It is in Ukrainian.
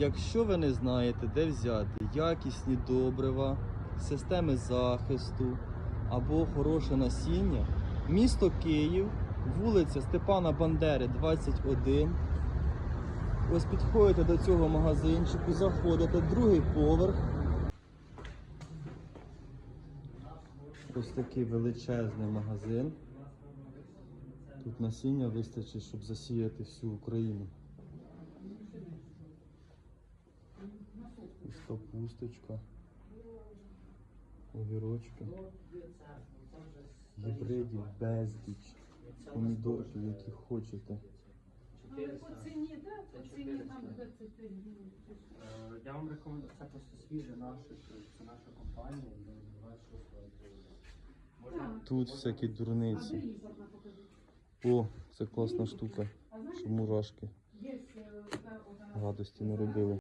Якщо ви не знаєте, де взяти якісні добрива, системи захисту або хороше насіння, місто Київ, вулиця Степана Бандери, 21. Ось підходите до цього магазинчику, заходите, другий поверх. Ось такий величезний магазин. Тут насіння вистачить, щоб засіяти всю Україну. Капусточка, огірочки, гібридів безліч, помідорки, які хочете. Але по ціні, да, по ціні там 20 гривень. Е, Я вам рекомендую, це просто свіже наше, це наша компанія, де 26 Тут всякі дурниці. О, це класна штука, знаєш, мурашки е, гадості не робили.